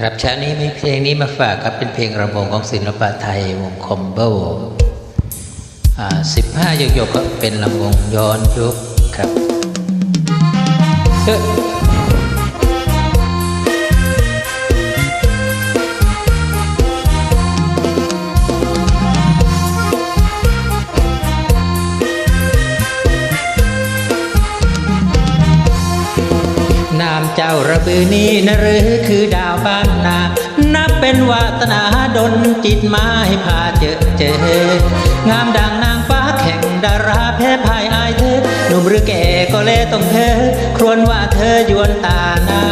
ครับเช้านี้มีเพลงนี้มาฝากครับเป็นเพลงระบงของศิลปะไทยวงคอมโบสิบห้ายกยกๆก็เป็นลำวงย้อนยุคครับเออ จ้าระบือนี้นะหรือคือดาวบ้านนา นับเป็นวาสนาดนจิตมาให้พาเจอเจองามดังนางฟ้าแข่งดาราแพ้ภายอายเธอหนุ่มหรือแก่ก็เล่ต้องเธอ ครวญว่าเธอยวนตาหน้า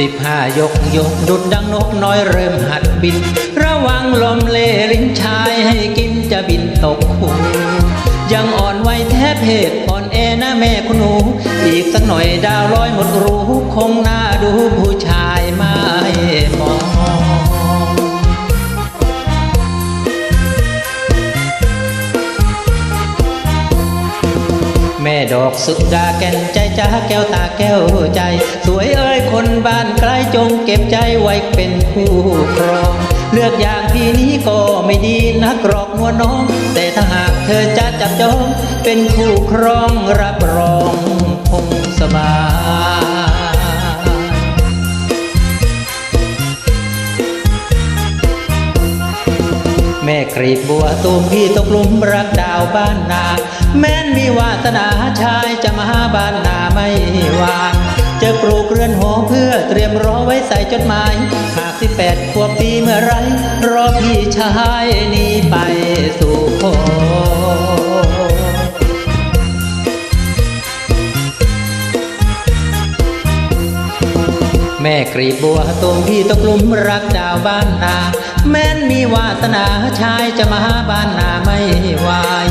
สิบห้ายกยกดุดดังนกน้อยเริ่มหัดบิน ระวังลมเลลิ้นชายให้กินจะบินตกหูยังอ่อนไหวแทบเพศอ่อนแอนะแม่คุณหนู อีกสักหน่อยดาวลอยหมดรู้คงน่าดูผู้ช ม่ดอกสุดาแก่นใจจ้าแก้วตาแก้วใจ สวยเอ้ยคนบ้านไกลจงเก็บใจไว้เป็นคู่ครอง เลือกอย่างพี่นี้ก็ไม่ดีนักหรอกมัวน้อง แต่ถ้าหากเธอจะจับจองเป็นคู่ครองรับ ม่กรีบบัวตูมพี่ตกหลุมรักดาวบ้านนา แม้นมีวาสนาชายจะมาหาบ้านนาไม่วางจะปลูกเรือนหอเพื่อเตรียมรอไว้ใส่จดหมาย หากสิบแปดขวบปีเมื่อไร รอพี่ชายนี้ไปสู่ขอ แม่กรีบบัวตูมพี่ตกลุมรักดาวบ้านนา แม้นมีวาสนาชายจะมาหาบ้านนาไม่วาย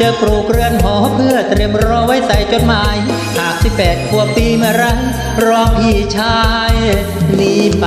จะปลูกเรือนหอเพื่อเตรียมรอไว้ใส่จดหมาย หากสิบแปดขวบปีเมื่อไรรอพี่ชายหนี้ไป